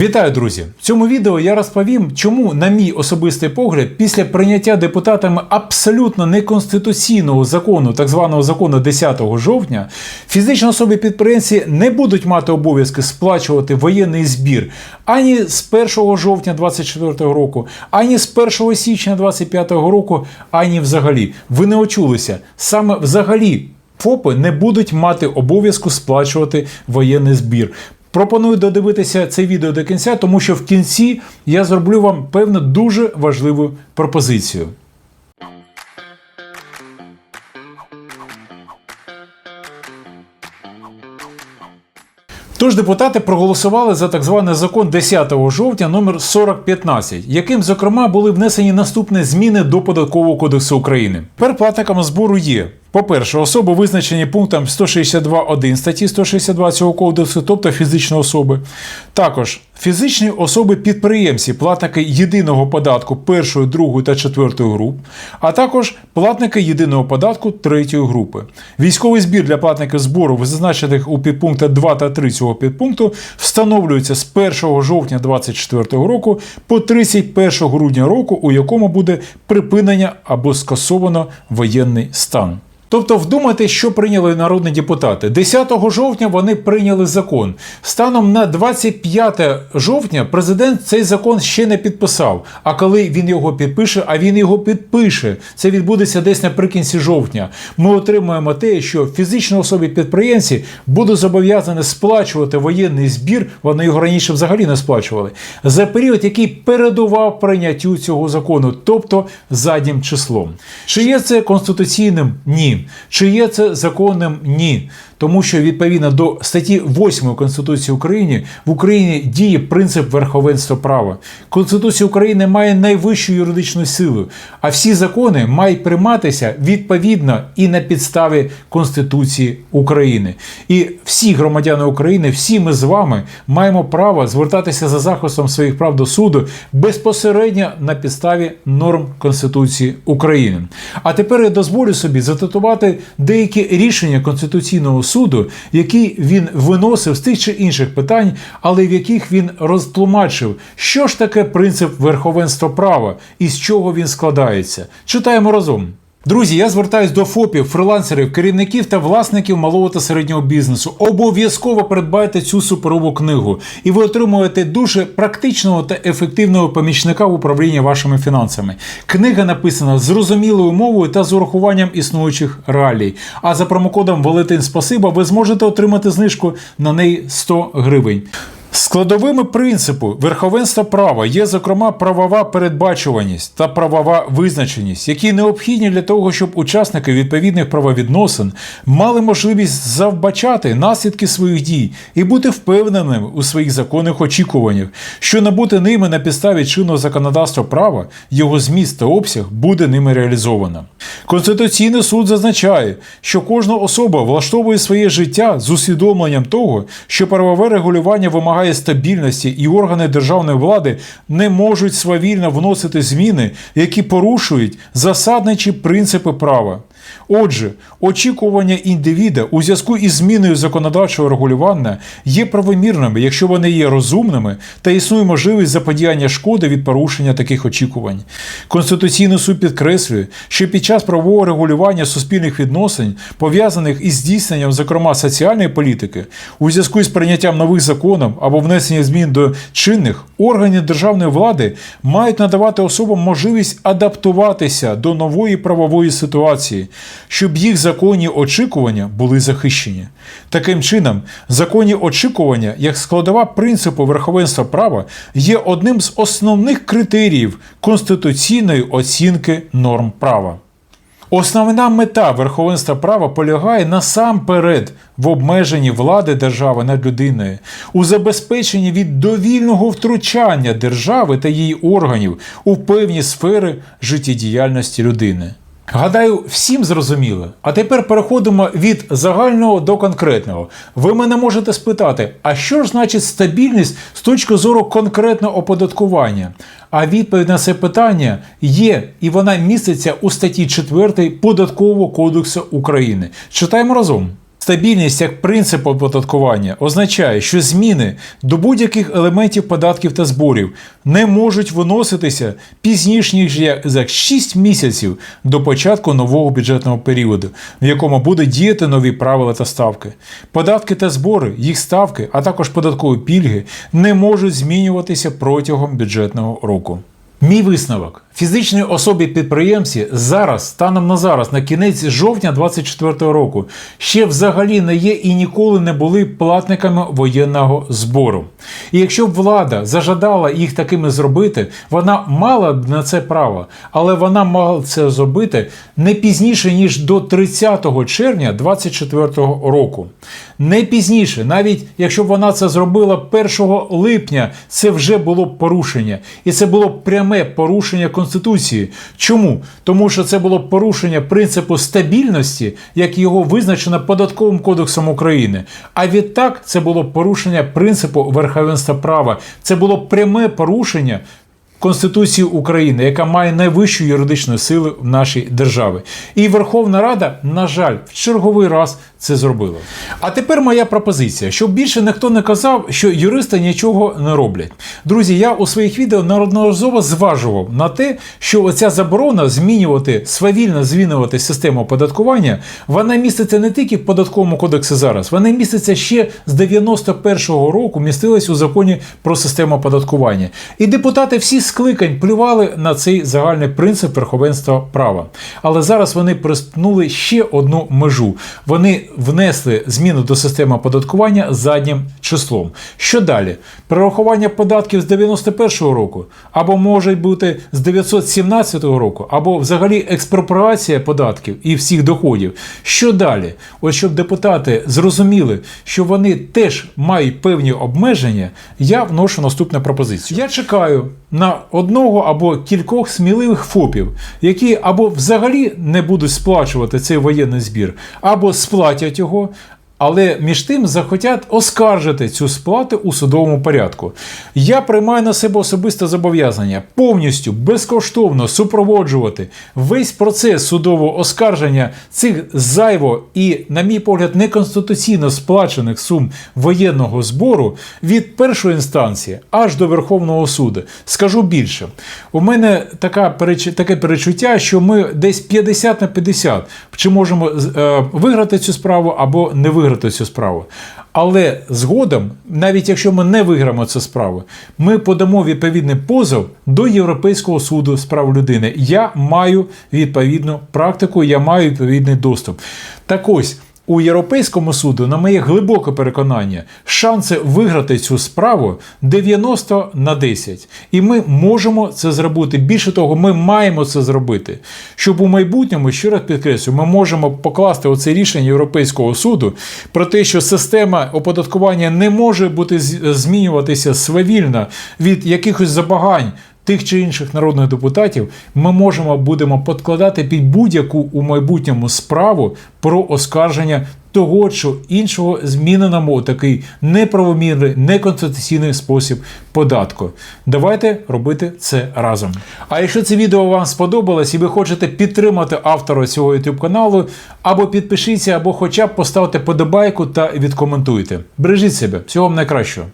Вітаю, друзі! В цьому відео я розповім, чому, на мій особистий погляд, після прийняття депутатами абсолютно неконституційного закону, так званого закону 10 жовтня, фізичні особи підприємці не будуть мати обов'язки сплачувати воєнний збір ані з 1 жовтня 2024 року, ані з 1 січня 2025 року, ані взагалі. Ви не очулися саме взагалі. ФОПи не будуть мати обов'язку сплачувати воєнний збір. Пропоную додивитися це відео до кінця, тому що в кінці я зроблю вам певну дуже важливу пропозицію. Тож депутати проголосували за так званий закон 10 жовтня номер 4015, яким, зокрема, були внесені наступні зміни до податкового кодексу України. Тепер платниками збору є. По-перше, особи визначені пунктом 162.1 статті 162 цього кодексу, тобто фізичні особи. Також фізичні особи-підприємці, платники єдиного податку першої, другої та четвертої груп, а також платники єдиного податку третьої групи. Військовий збір для платників збору, зазначених у підпунктах 2 та 3 цього підпункту, встановлюється з 1 жовтня 2024 року по 31 грудня року, у якому буде припинення або скасовано воєнний стан. Тобто вдумайте, що прийняли народні депутати. 10 жовтня вони прийняли закон. Станом на 25 жовтня президент цей закон ще не підписав. А коли він його підпише, а він його підпише, це відбудеться десь наприкінці жовтня. Ми отримуємо те, що фізичні особи підприємці будуть зобов'язані сплачувати воєнний збір. Вони його раніше взагалі не сплачували за період, який передував прийняттю цього закону, тобто заднім числом. Чи є це конституційним? Ні. Чи є це законним? Ні. Тому що відповідно до статті 8 Конституції України в Україні діє принцип верховенства права. Конституція України має найвищу юридичну силу, а всі закони мають прийматися відповідно і на підставі Конституції України. І всі громадяни України, всі ми з вами маємо право звертатися за захистом своїх прав до суду безпосередньо на підставі норм Конституції України. А тепер я дозволю собі зацитувати деякі рішення Конституційного суду, які він виносив з тих чи інших питань, але в яких він розтлумачив, що ж таке принцип верховенства права і з чого він складається. Читаємо разом. Друзі, я звертаюсь до ФОПів, фрилансерів, керівників та власників малого та середнього бізнесу. Обов'язково придбайте цю суперову книгу, і ви отримуєте дуже практичного та ефективного помічника в управлінні вашими фінансами. Книга написана зрозумілою мовою та з урахуванням існуючих реалій. А за промокодом Валентин Спасиба ви зможете отримати знижку на неї 100 гривень. Складовими принципу верховенства права є, зокрема, правова передбачуваність та правова визначеність, які необхідні для того, щоб учасники відповідних правовідносин мали можливість завбачати наслідки своїх дій і бути впевненими у своїх законних очікуваннях, що набути ними на підставі чинного законодавства права, його зміст та обсяг буде ними реалізовано. Конституційний суд зазначає, що кожна особа влаштовує своє життя з усвідомленням того, що правове регулювання вимагає стабільності, і органи державної влади не можуть свавільно вносити зміни, які порушують засадничі принципи права. Отже, очікування індивіда у зв'язку із зміною законодавчого регулювання є правомірними, якщо вони є розумними та існує можливість заподіяння шкоди від порушення таких очікувань. Конституційний суд підкреслює, що під час правового регулювання суспільних відносин, пов'язаних із здійсненням, зокрема соціальної політики, у зв'язку із прийняттям нових законів або внесення змін до чинних, органи державної влади мають надавати особам можливість адаптуватися до нової правової ситуації, щоб їх законні очікування були захищені. Таким чином, законні очікування, як складова принципу верховенства права, є одним з основних критеріїв конституційної оцінки норм права. Основна мета верховенства права полягає насамперед в обмеженні влади держави над людиною, у забезпеченні від довільного втручання держави та її органів у певні сфери життєдіяльності людини. Гадаю, всім зрозуміло. А тепер переходимо від загального до конкретного. Ви мене можете спитати, а що ж значить стабільність з точки зору конкретного оподаткування? А відповідь на це питання є, і вона міститься у статті 4 Податкового кодексу України. Читаємо разом. Стабільність як принцип оподаткування означає, що зміни до будь-яких елементів податків та зборів не можуть виноситися пізніше за 6 місяців до початку нового бюджетного періоду, в якому будуть діяти нові правила та ставки. Податки та збори, їх ставки, а також податкові пільги не можуть змінюватися протягом бюджетного року. Мій висновок: фізичної особі підприємці зараз, станом на зараз, на кінець жовтня 2024 року, ще взагалі не є і ніколи не були платниками воєнного збору. І якщо б влада зажадала їх такими зробити, вона мала б на це право, але вона мала це зробити не пізніше ніж до 30 червня 2024 року. Не пізніше, навіть якщо б вона це зробила 1 липня, це вже було б порушення, і це було б пряме порушення Конституції. Чому? Тому що це було порушення принципу стабільності, як його визначено податковим кодексом України. А відтак це було порушення принципу верховенства права. Це було пряме порушення. Конституції України, яка має найвищу юридичну силу в нашій державі. І Верховна Рада, на жаль, в черговий раз це зробила. А тепер моя пропозиція, щоб більше ніхто не казав, що юристи нічого не роблять. Друзі, я у своїх відео неодноразово зважував на те, що оця заборона змінювати, свавільно змінювати систему оподаткування, вона міститься не тільки в податковому кодексі зараз, вона міститься ще з 91-го року, містилась у законі про систему оподаткування. І депутати всі скликань плювали на цей загальний принцип верховенства права. Але зараз вони приступнули ще одну межу. Вони внесли зміну до системи оподаткування заднім числом. Що далі? Перерахування податків з 91-го року, або може бути з 917 року, або взагалі експроприація податків і всіх доходів. Що далі? Ось щоб депутати зрозуміли, що вони теж мають певні обмеження, я вношу наступну пропозицію. Я чекаю на одного або кількох сміливих ФОПів, які або взагалі не будуть сплачувати цей воєнний збір, або сплатять його. Але між тим захотять оскаржити цю сплату у судовому порядку. Я приймаю на себе особисте зобов'язання повністю безкоштовно супроводжувати весь процес судового оскарження цих зайво і, на мій погляд, неконституційно сплачених сум воєнного збору від першої інстанції аж до Верховного суду. Скажу більше, у мене така таке перечуття, що ми десь 50 на 50 чи можемо е, виграти цю справу або не виграти цю справу. Але згодом, навіть якщо ми не виграємо цю справу, ми подамо відповідний позов до Європейського суду з прав людини. Я маю відповідну практику, я маю відповідний доступ. Так ось. У Європейському суду, на моє глибоке переконання, шанси виграти цю справу 90 на 10. І ми можемо це зробити. Більше того, ми маємо це зробити. Щоб у майбутньому, ще раз підкреслю, ми можемо покласти оце рішення Європейського суду про те, що система оподаткування не може бути змінюватися свавільно від якихось забагань тих чи інших народних депутатів, ми можемо будемо подкладати під будь-яку у майбутньому справу про оскарження того чи іншого зміненому такий неправомірний, неконституційний спосіб податку. Давайте робити це разом. А якщо це відео вам сподобалось і ви хочете підтримати автора цього YouTube каналу, або підпишіться, або хоча б поставте подобайку та відкоментуйте. Бережіть себе, всього вам найкращого.